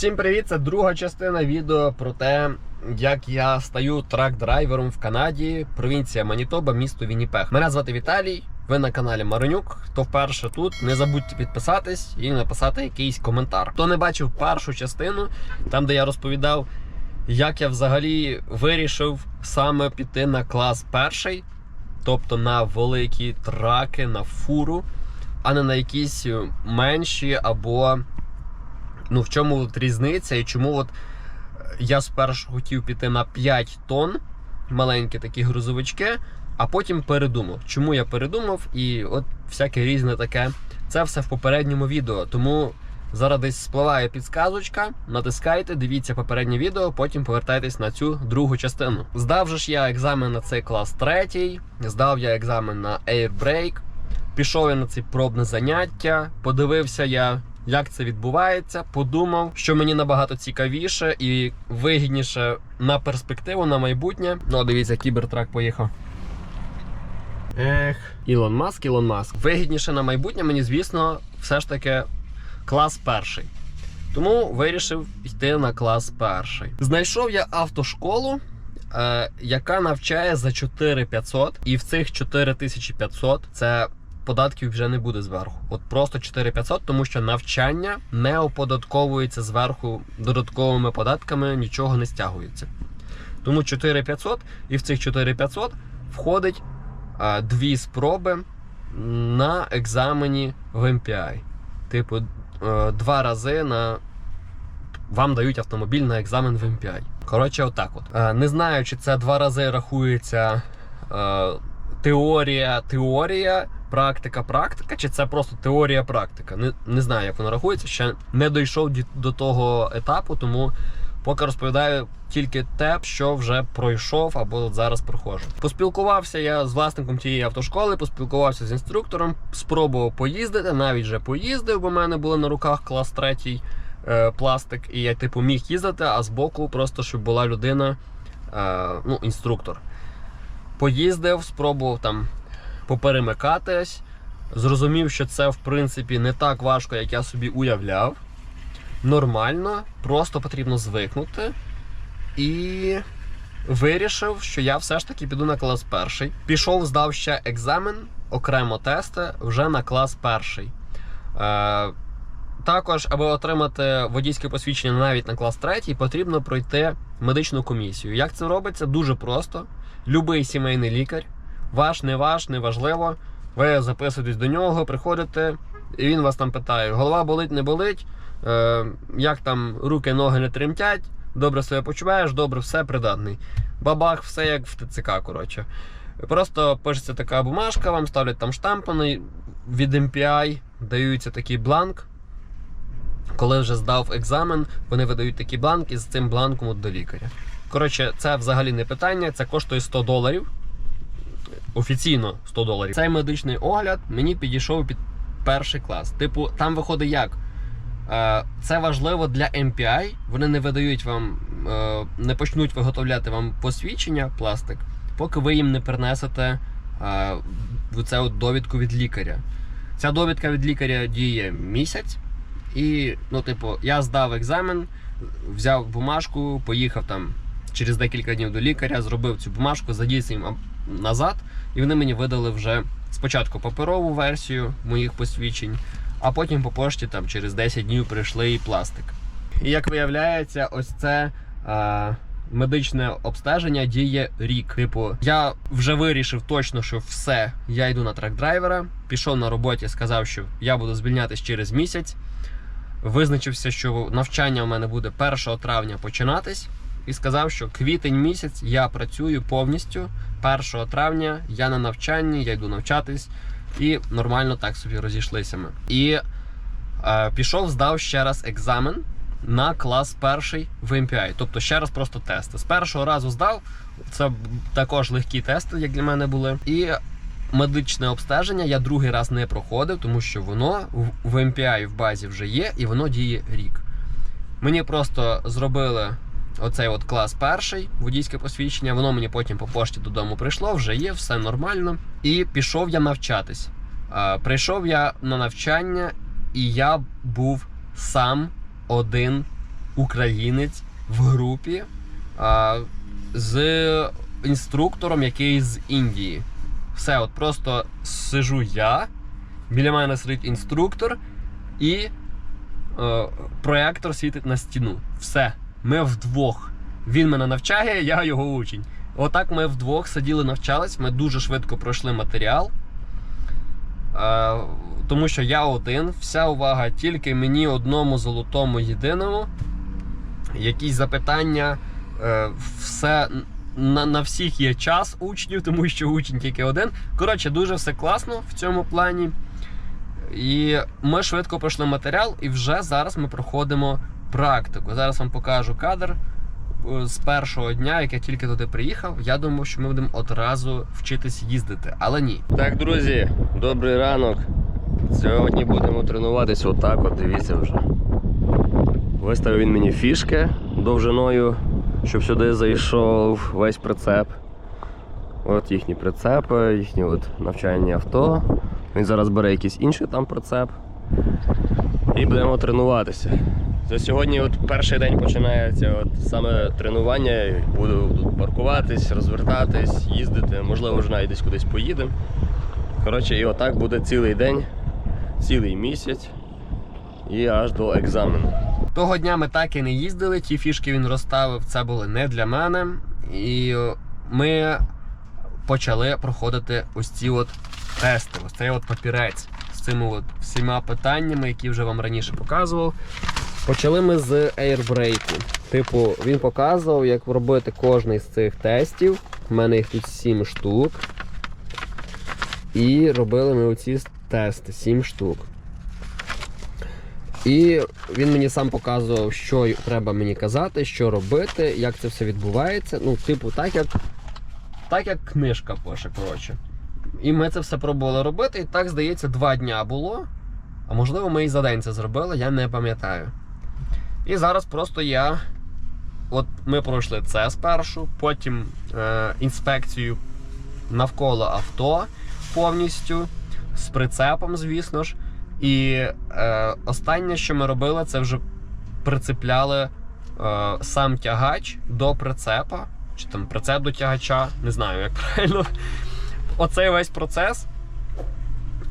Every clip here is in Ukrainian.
Всім привіт! Це друга частина відео про те, як я стаю трак-драйвером в Канаді, провінція Манітоба, місто Вінніпег. Мене звати Віталій. Ви на каналі Маронюк. Хто вперше тут, не забудьте підписатись і написати якийсь коментар. Хто не бачив першу частину, там де я розповідав, як я взагалі вирішив саме піти на клас перший, тобто на великі траки, на фуру, а не на якісь менші або ну в чому от різниця і чому от е, я спершу хотів піти на 5 тонн, маленькі такі грузовички, а потім передумав. Чому я передумав? І от всяке різне таке. Це все в попередньому відео. Тому зараз десь спливає підсказочка. Натискайте, дивіться попереднє відео, потім повертайтесь на цю другу частину. Здав же ж я екзамен на цей клас третій, здав я екзамен на Airbrake. Пішов я на це пробне заняття, подивився я, як це відбувається, подумав, що мені набагато цікавіше і вигідніше на перспективу, на майбутнє. Ну, дивіться, кібертрак поїхав. Ех, Ілон Маск, Ілон Маск. Вигідніше на майбутнє мені, звісно, все ж таки клас перший. Тому вирішив йти на клас перший. Знайшов я автошколу, е, яка навчає за 4500, і в цих 4500 це податків вже не буде зверху. От просто 4500, тому що навчання не оподатковується зверху додатковими податками, нічого не стягується. Тому 4500, і в цих 4500 входить а, дві спроби на екзамені в MPI. Типу, е, два рази на вам дають автомобіль на екзамен в MPI. Коротше, отак от. Е, Не знаю, чи це два рази рахується е, теорія, теорія, практика, практика, чи це просто теорія, практика. Не, не знаю, як воно рахується. Ще не дійшов до того етапу, тому поки розповідаю тільки те, що вже пройшов або зараз проходжу. Поспілкувався я з власником тієї автошколи, поспілкувався з інструктором, спробував поїздити, навіть вже поїздив, бо в мене були на руках клас третій е, пластик, і я типу міг їздити, а збоку просто щоб була людина, е, ну, інструктор. Поїздив, спробував там поперемикатись. Зрозумів, що це в принципі не так важко, як я собі уявляв. Нормально, просто потрібно звикнути. І вирішив, що я все ж таки піду на клас перший. Пішов, здав ще екзамен, окремо тести вже на клас перший. Е, також, аби отримати водійське посвідчення навіть на клас третій, потрібно пройти медичну комісію. Як це робиться? Дуже просто. Любий сімейний лікар, ваш, не ваш, не важливо. Ви записуєтесь до нього, приходите, і він вас там питає: голова болить, не болить, е, як там руки, ноги не тремтять, добре себе почуваєш, добре, все придатний. Бабах, все як в ТЦК, коротше. Просто пишеться така бумажка, вам ставлять там штампаний від MPI, даються такий бланк. Коли вже здав екзамен, вони видають такий бланк і з цим бланком от до лікаря. Коротше, це взагалі не питання, це коштує 100 доларів. Офіційно 100 доларів. Цей медичний огляд мені підійшов під перший клас. Типу, там виходить як? Е, Це важливо для MPI. Вони не видають вам, е, не почнуть виготовляти вам посвідчення пластик, поки ви їм не принесете е, цю довідку від лікаря. Ця довідка від лікаря діє місяць. І, ну, типу, я здав екзамен, взяв бумажку, поїхав там через декілька днів до лікаря, зробив цю бумажку, задійся їм назад, і вони мені видали вже спочатку паперову версію моїх посвідчень, а потім по пошті там через 10 днів прийшли і пластик. І як виявляється, ось це. А... Медичне обстеження діє рік. Типу, я вже вирішив точно, що все, я йду на трак-драйвера. Пішов на роботі, сказав, що я буду звільнятись через місяць. Визначився, що навчання у мене буде 1 травня починатись, і сказав, що квітень місяць я працюю повністю. 1 травня я на навчанні, я йду навчатись, і нормально так собі розійшлися ми. І е, пішов, здав ще раз екзамен на клас перший в MPI. Тобто ще раз просто тести. З першого разу здав. Це також легкі тести, як для мене були. І медичне обстеження я другий раз не проходив, тому що воно в- MPI в базі вже є і воно діє рік. Мені просто зробили оцей от клас перший, водійське посвідчення. Воно мені потім по пошті додому прийшло, вже є, все нормально. І пішов я навчатись. Прийшов я на навчання, і я був сам один українець в групі з інструктором, який з Індії. Все, от просто сижу я, біля мене сидить інструктор і е, проектор світить на стіну. Все, ми вдвох. Він мене навчає, я його учень. Отак ми вдвох сиділи, навчались. Ми дуже швидко пройшли матеріал. Е, тому що я один, вся увага тільки мені одному золотому єдиному. Якісь запитання, е, все на, на всіх є час учнів, тому що учень тільки один. Коротше, дуже все класно в цьому плані. І ми швидко пройшли матеріал, і вже зараз ми проходимо практику. Зараз вам покажу кадр е, з першого дня, як я тільки туди приїхав. Я думав, що ми будемо одразу вчитись їздити, але ні. Так, друзі, добрий ранок. Сьогодні будемо тренуватись отак, от дивіться вже. Виставив він мені фішки довжиною, щоб сюди зайшов весь прицеп. От їхні прицепи, їхні от навчальні авто. Він зараз бере якийсь інший там прицеп. І будемо тренуватися. Це сьогодні от перший день починається от саме тренування. Буду тут паркуватись, розвертатись, їздити, можливо, вже навіть десь кудись поїдемо. Коротше, і отак буде цілий день, цілий місяць і аж до екзамену. Того дня ми так і не їздили, ті фішки він розставив, це були не для мене. І ми почали проходити ось ці от тести, ось цей от папірець з цими от всіма питаннями, які вже вам раніше показував. Почали ми з ейрбрейку. Типу, він показував, як робити кожний з цих тестів. У мене їх тут 7 штук. І робили ми оці тести 7 штук. І він мені сам показував, що треба мені казати, що робити, як це все відбувається. Ну, типу, так як так як книжка пише, коротше. І ми це все пробували робити, і так, здається, два дня було. А можливо, ми і за день це зробили, я не пам'ятаю. І зараз просто я. От ми пройшли це спершу, потім е, інспекцію навколо авто повністю, з прицепом, звісно ж. І е, останнє, що ми робили, це вже прицепляли е, сам тягач до прицепа, чи там прицеп до тягача, не знаю, як правильно. Оцей весь процес.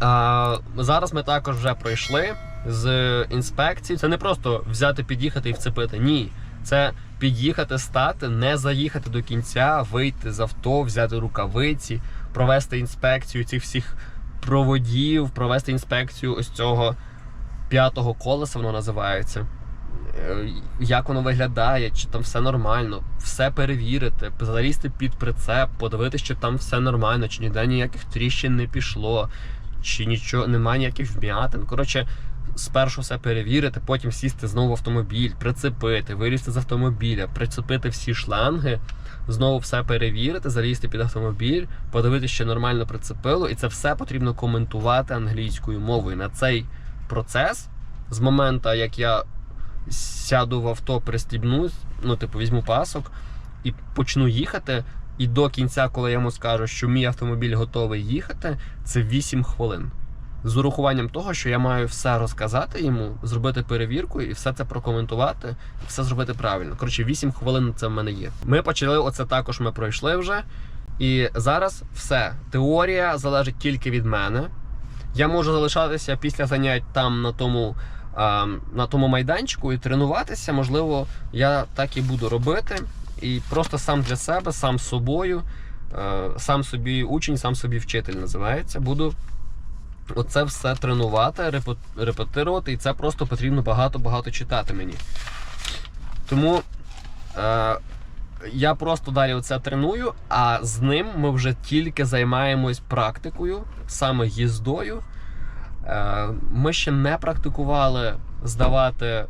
А, зараз ми також вже пройшли з інспекції. Це не просто взяти, під'їхати і вцепити. Ні. Це під'їхати, стати, не заїхати до кінця, вийти з авто, взяти рукавиці, провести інспекцію цих всіх проводів, провести інспекцію ось цього п'ятого колеса, воно називається. Е, Як воно виглядає, чи там все нормально, все перевірити, залізти під прицеп, подивитися, чи там все нормально, чи ніде ніяких тріщин не пішло, чи нічого, немає ніяких вм'ятин. Коротше, спершу все перевірити, потім сісти знову в автомобіль, прицепити, вилізти з автомобіля, прицепити всі шланги, знову все перевірити, залізти під автомобіль, подивитися, що нормально прицепило, і це все потрібно коментувати англійською мовою. На цей процес з моменту, як я сяду в авто, пристібнусь, ну, типу, візьму пасок і почну їхати. І до кінця, коли я йому скажу, що мій автомобіль готовий їхати, це 8 хвилин. З урахуванням того, що я маю все розказати йому, зробити перевірку і все це прокоментувати, все зробити правильно. Коротше, 8 хвилин це в мене є. Ми почали оце також. Ми пройшли вже. І зараз все. Теорія залежить тільки від мене. Я можу залишатися після занять там на тому, на тому майданчику і тренуватися. Можливо, я так і буду робити. І просто сам для себе, сам собою, е, сам собі учень, сам собі вчитель називається. Буду оце все тренувати, репетирувати, і це просто потрібно багато-багато читати мені. Тому е, я просто далі оце треную, а з ним ми вже тільки займаємось практикою, саме їздою. Е, ми ще не практикували здавати е,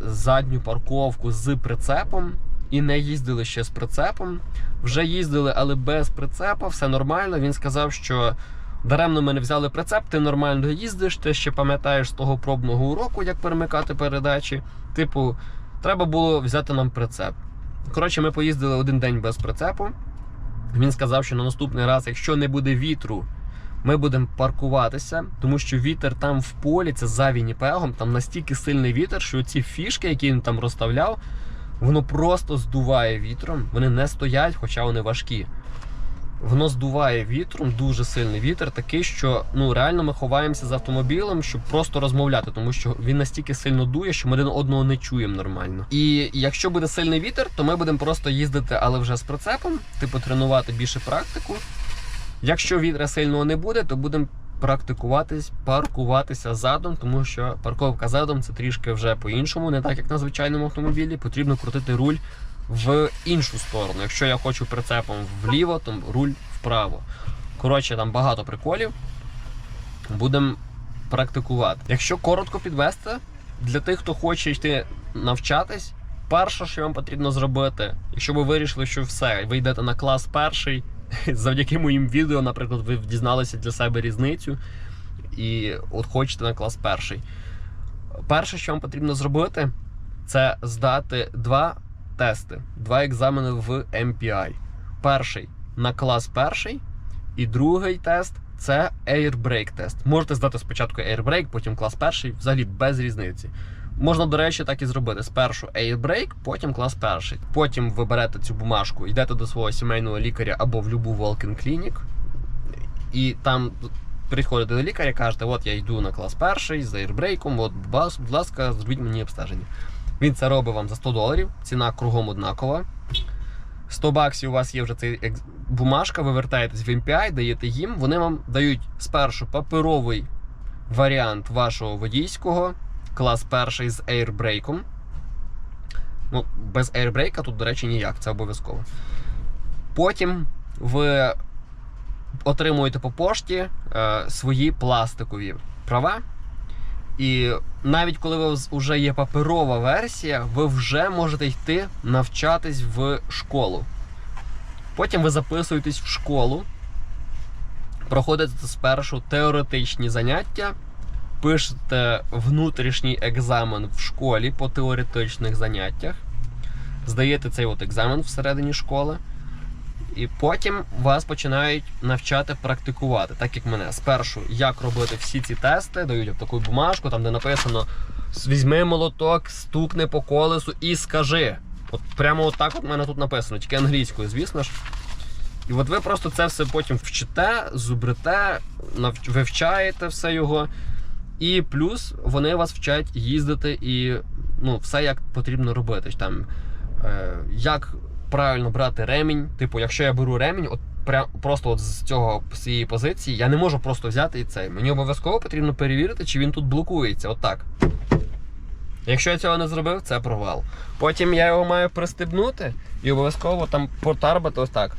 задню парковку з прицепом і не їздили ще з прицепом. Вже їздили, але без прицепа, все нормально. Він сказав, що даремно ми не взяли прицеп, ти нормально їздиш, ти ще пам'ятаєш з того пробного уроку, як перемикати передачі. Типу, треба було взяти нам прицеп. Коротше, ми поїздили один день без прицепу. Він сказав, що на наступний раз, якщо не буде вітру, Ми будемо паркуватися, тому що вітер там в полі, це за Вінніпегом, там настільки сильний вітер, що ці фішки, які він там розставляв, воно просто здуває вітром. Вони не стоять, хоча вони важкі. Воно здуває вітром, дуже сильний вітер, такий, що ну реально ми ховаємося з автомобілем, щоб просто розмовляти, тому що він настільки сильно дує, що ми один одного не чуємо нормально. І якщо буде сильний вітер, то ми будемо просто їздити, але вже з прицепом, типу тренувати більше практику. Якщо вітра сильного не буде, то будемо практикуватись, паркуватися задом, тому що парковка задом це трішки вже по-іншому, не так як на звичайному автомобілі. Потрібно крутити руль в іншу сторону. Якщо я хочу прицепом вліво, то руль вправо. Коротше, там багато приколів. Будемо практикувати. Якщо коротко підвести, для тих, хто хоче йти навчатись, перше, що вам потрібно зробити, якщо ви вирішили, що все, ви йдете на клас перший, завдяки моїм відео, наприклад, ви дізналися для себе різницю і от хочете на клас перший. Перше, що вам потрібно зробити, це здати два тести, два екзамени в MPI. Перший на клас перший, і другий тест це Airbrake тест. Можете здати спочатку Airbrake, потім клас перший, взагалі без різниці. Можна, до речі, так і зробити. Спершу Airbrake, потім клас перший. Потім ви берете цю бумажку, йдете до свого сімейного лікаря або в любу Walk-in Clinic, і там приходите до лікаря, кажете, от я йду на клас перший з Airbrake, от, будь ласка, зробіть мені обстеження. Він це робить вам за 100 доларів, ціна кругом однакова. 100 баксів у вас є вже цей бумажка, ви вертаєтесь в MPI, даєте їм. Вони вам дають спершу паперовий варіант вашого водійського, клас перший з airbрейком. Ну, без airbрейка тут, до речі, ніяк, це обов'язково. Потім ви отримуєте по пошті е, свої пластикові права. І навіть коли вас вже є паперова версія, ви вже можете йти навчатись в школу. Потім ви записуєтесь в школу, проходите спершу теоретичні заняття, пишете внутрішній екзамен в школі по теоретичних заняттях, здаєте цей от екзамен всередині школи. І потім вас починають навчати практикувати, так як мене. Спершу, як робити всі ці тести, дають таку бумажку, там де написано: візьми молоток, стукни по колесу і скажи. От прямо от так от мене тут написано, тільки англійською, звісно ж. І от ви просто це все потім вчите, зубрите, вивчаєте все його. І плюс вони вас вчать їздити і ну, все як потрібно робити. Там, е, як правильно брати ремінь. Типу, якщо я беру ремінь, от прям просто от з цього з цієї позиції, я не можу просто взяти і цей. Мені обов'язково потрібно перевірити, чи він тут блокується. Отак. Якщо я цього не зробив, це провал. Потім я його маю пристебнути і обов'язково там потарбати ось так.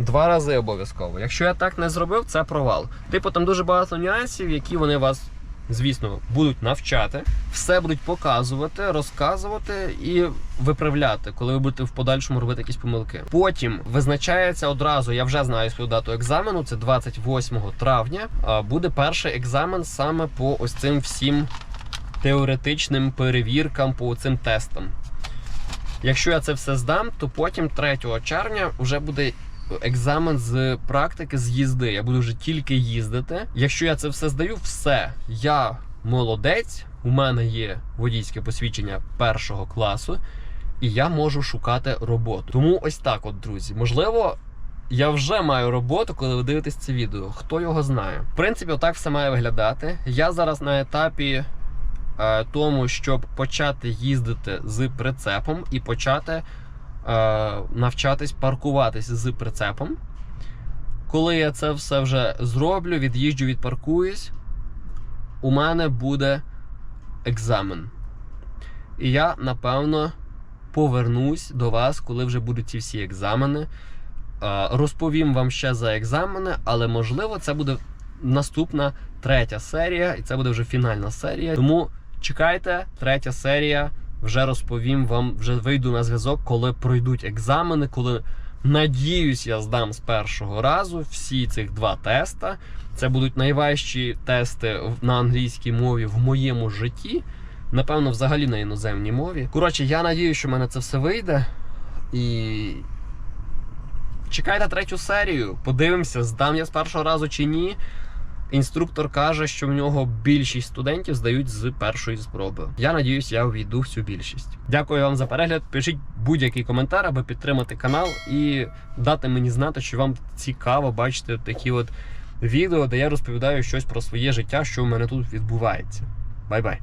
Два рази обов'язково. Якщо я так не зробив, це провал. Типу, там дуже багато нюансів, які вони вас, звісно, будуть навчати, все будуть показувати, розказувати і виправляти, коли ви будете в подальшому робити якісь помилки. Потім визначається одразу, я вже знаю свою дату екзамену, це 28 травня. Буде перший екзамен саме по ось цим всім теоретичним перевіркам, по цим тестам. Якщо я це все здам, то потім 3 червня вже буде екзамен з практики з їзди. Я буду вже тільки їздити. Якщо я це все здаю, все, я молодець. У мене є водійське посвідчення першого класу, і я можу шукати роботу. Тому ось так, от, друзі. Можливо, я вже маю роботу, коли ви дивитесь це відео. Хто його знає? В принципі, отак все має виглядати. Я зараз на етапі е, тому, щоб почати їздити з прицепом і почати навчатись паркуватись з прицепом. Коли я це все вже зроблю, від'їжджу, відпаркуюсь, у мене буде екзамен. І я, напевно, повернусь до вас, коли вже будуть ці всі екзамени. Е, Розповім вам ще за екзамени, але можливо це буде наступна третя серія, і це буде вже фінальна серія. Тому чекайте, третя серія. Вже розповім вам, вже вийду на зв'язок, коли пройдуть екзамени, коли надіюсь, я здам з першого разу всі цих два теста. Це будуть найважчі тести на англійській мові в моєму житті. Напевно, взагалі на іноземній мові. Коротше, я надію, що в мене це все вийде. І чекайте третю серію. Подивимося, здам я з першого разу чи ні. Інструктор каже, що в нього більшість студентів здають з першої спроби. Я надіюсь, я увійду в цю більшість. Дякую вам за перегляд. Пишіть будь-який коментар, аби підтримати канал і дати мені знати, що вам цікаво бачити такі от відео, де я розповідаю щось про своє життя, що в мене тут відбувається. Бай-бай!